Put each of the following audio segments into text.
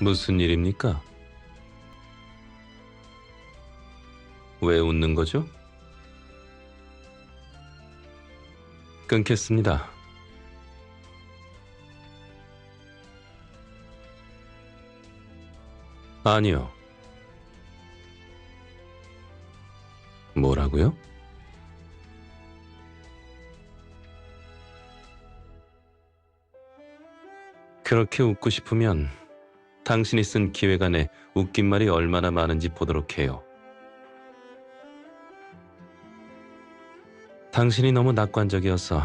무슨 일입니까? 왜 웃는 거죠? 끊겠습니다. 아니요. 뭐라고요? 그렇게 웃고 싶으면 당신이 쓴 기획안에 웃긴 말이 얼마나 많은지 보도록 해요. 당신이 너무 낙관적이어서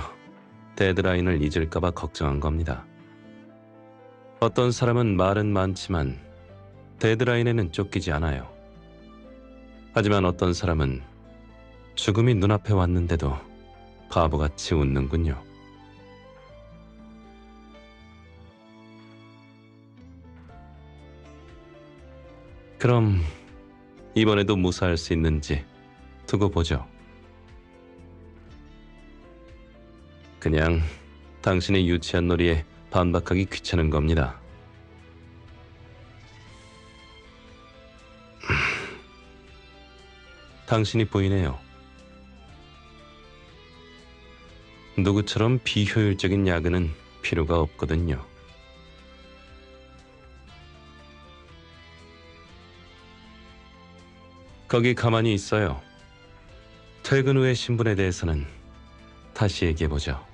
데드라인을 잊을까봐 걱정한 겁니다. 어떤 사람은 말은 많지만 데드라인에는 쫓기지 않아요. 하지만 어떤 사람은 죽음이 눈앞에 왔는데도 바보같이 웃는군요. 그럼 이번에도 무사할 수 있는지 두고 보죠. 그냥 당신의 유치한 놀이에 반박하기 귀찮은 겁니다. 당신이 보이네요. 누구처럼 비효율적인 야근은 필요가 없거든요. 거기 가만히 있어요. 퇴근 후의 신분에 대해서는 다시 얘기해보죠.